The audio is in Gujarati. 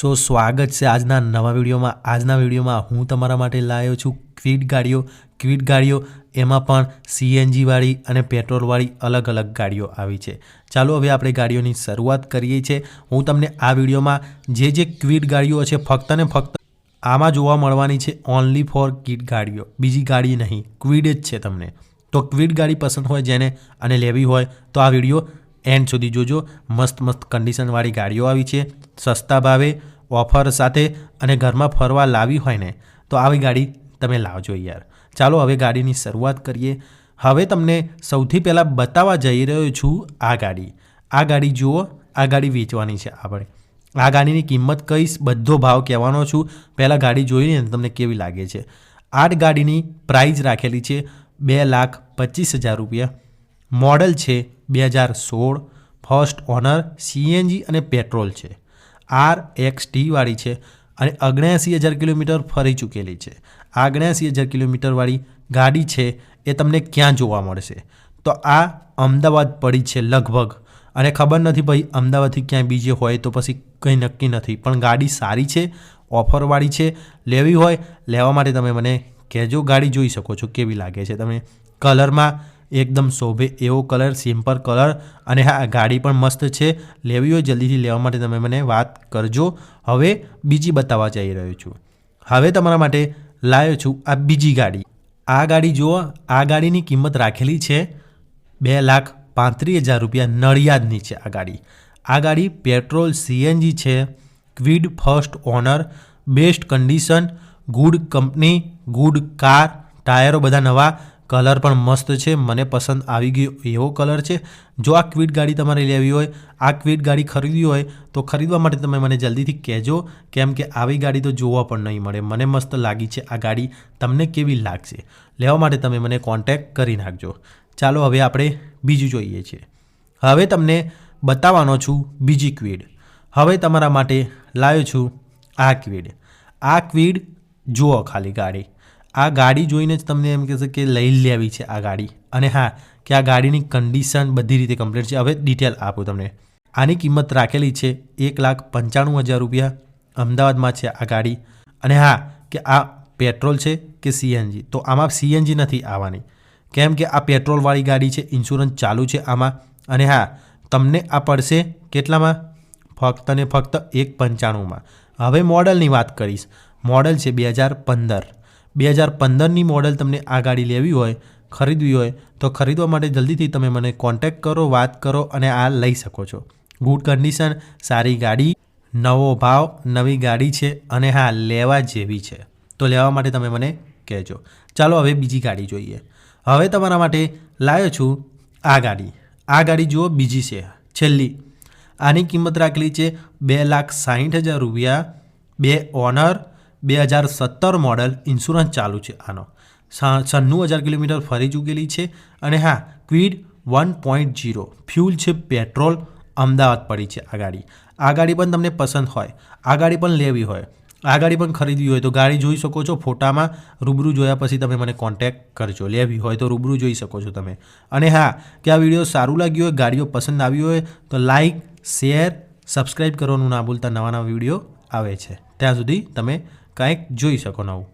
સો સ્વાગત છે આજના નવા વિડીયોમાં. આજના વિડીયોમાં હું તમારા માટે લાવ્યો છું ક્વિડ ગાડીઓ. ક્વિડ ગાડીઓ એમાં પણ સીએનજીવાળી અને પેટ્રોલવાળી અલગ અલગ ગાડીઓ આવી છે. ચાલો હવે આપણે ગાડીઓની શરૂઆત કરીએ છીએ. હું તમને આ વિડીયોમાં જે જે ક્વિડ ગાડીઓ છે ફક્ત ને ફક્ત આમાં જોવા મળવાની છે ઓનલી ફોર કિટ ગાડીઓ. બીજી ગાડી નહીં. ક્વિડ જ છે તમને. તો ક્વિડ ગાડી પસંદ હોય જેને અને લેવી હોય તો આ વીડિયો એન્ડ સુધી જોજો, મસ્ત મસ્ત કન્ડિશનવાળી ગાડીઓ આવી છે, સસ્તા ભાવે, ઓફર સાથે અને ઘરમાં ફરવા લાવી હોય ને, તો આવી ગાડી તમે લાવજો યાર. ચાલો હવે ગાડીની શરૂઆત કરીએ. હવે તમને સૌથી પહેલાં બતાવવા જઈ રહ્યો છું આ ગાડી. આ ગાડી જુઓ, આ ગાડી વેચવાની છે આપણે. આ ગાડીની કિંમત કહીશ બધો ભાવ કહેવાનો છું. પહેલાં ગાડી જોઈને તમને કેવી લાગે છે. આ ગાડીની પ્રાઇસ રાખેલી છે બે લાખ પચીસ હજાર રૂપિયા. મોડલ છે બે હજાર સોળ ફર્સ્ટ ઓનર સીએનજી અને પેટ્રોલ છે. આર એક્સ ટીવાળી છે અને અગણ્યાસી હજાર કિલોમીટર ફરી ચૂકેલી છે. આ અગણ્યાસી હજાર કિલોમીટરવાળી ગાડી છે એ તમને ક્યાં જોવા મળશે? તો આ અમદાવાદ પડી છે લગભગ. અને ખબર નથી ભાઈ અમદાવાદથી ક્યાંય બીજે હોય તો પછી કંઈ નક્કી નથી. પણ ગાડી સારી છે, ઓફરવાળી છે, લેવી હોય, લેવા માટે તમે મને કહેજો. ગાડી જોઈ શકો છો કેવી લાગે છે. તમે કલરમાં એકદમ શોભે એવો કલર સિમ્પલ કલર અને હા, ગાડી પણ મસ્ત છે. લેવી હોય જલ્દીથી લેવા માટે તમે મને વાત કરજો. હવે બીજી બતાવવા જઈ રહ્યો છું. હવે તમારા માટે લાવ્યો છું આ બીજી ગાડી. આ ગાડી જુઓ, આ ગાડીની કિંમત રાખેલી છે બે લાખ પાંત્રીસ હજાર રૂપિયા નડિયાદની છે આ ગાડી. આ ગાડી પેટ્રોલ સીએનજી છે, Kwid first owner, best condition good company, good car, ટાયરો બધા નવા કલર પણ મસ્ત છે, મને પસંદ આવી ગયો એવો કલર છે. જો આ ક્વિડ ગાડી તમારે લેવી હોય, આ ક્વિડ ગાડી ખરીદવી હોય, તો ખરીદવા માટે તમે મને જલ્દીથી કહેજો, કેમ કે આવી ગાડી તો જોવા પણ નહીં મળે. મને મસ્ત લાગી છે આ ગાડી, તમને કેવી લાગશે? લેવા માટે તમે મને કોન્ટેક્ટ કરી નાખજો. ચાલો હવે આપણે બીજું જોઈએ છીએ હવે તમને બતાવવાનો છું બીજી ક્વિડ. હવે તમારા માટે લાવ્યો છું આ ક્વિડ. આ ક્વિડ જુઓ ખાલી ગાડી. આ ગાડી જોઈને જ તમને એમ કહેશે કે લઈ લેવી છે આ ગાડી. અને હા, કે આ ગાડીની કન્ડિશન બધી રીતે કમ્પ્લીટ છે. હવે ડિટેલ આપું તમને. આની કિંમત રાખેલી છે એક લાખ પંચાણું હજાર રૂપિયા અમદાવાદમાં છે આ ગાડી. અને હા, કે આ પેટ્રોલ છે કે સીએનજી તો આમાં સીએનજી નથી આવવાની. કેમ કે આ પેટ્રોલવાળી ગાડી છે ઇન્સ્યોરન્સ ચાલુ છે આમાં. અને હા, તમને આ પડશે કેટલામાં? ફક્ત ને ફક્ત એક પંચાણુંમાં. હવે મોડલની વાત કરીશ. મોડલ છે બે હજાર પંદર. બે હજાર પંદરની મોડલ તમને આ ગાડી લેવી હોય, ખરીદવી હોય, તો ખરીદવા માટે જલ્દીથી તમે મને કોન્ટેક્ટ કરો, વાત કરો અને આ લઈ શકો છો. ગુડ કન્ડિશન સારી ગાડી, નવો ભાવ, નવી ગાડી છે અને હા, લેવા જેવી છે. તો લેવા માટે તમે મને કહેજો. ચાલો હવે બીજી ગાડી જોઈએ. હવે તમારા માટે લાવ્યો છું આ ગાડી. આ ગાડી જુઓ, બીજી છે, છેલ્લી. આની કિંમત રાખેલી છે બે લાખ સાહીઠ હજાર રૂપિયા. બે ઓનર બે હજાર સત્તર મોડલ ઇન્સ્યોરન્સ ચાલુ છે આનો. છન્નું હજાર કિલોમીટર ફરી ચૂકેલી છે અને હા, Kwid one point zero fuel છે પેટ્રોલ, અમદાવાદ પડી છે આ ગાડી. આ ગાડી પણ તમને પસંદ હોય. આ ગાડી પણ લેવી હોય. આ ગાડી પણ ખરીદવી હોય તો ગાડી જોઈ શકો છો ફોટામાં. રૂબરૂ જોયા પછી તમે મને કોન્ટેક્ટ કરજો. લેવી હોય તો રૂબરૂ જોઈ શકો છો તમે. અને હા, કે આ વીડિયો સારું લાગ્યું હોય, ગાડીઓ પસંદ આવી હોય તો લાઈક શેર સબસ્ક્રાઈબ કરવાનું ના ભૂલતા. નવા નવા વીડિયો આવે છે. ત્યાં સુધી તમે કાંઈક જોઈ શકો નવું.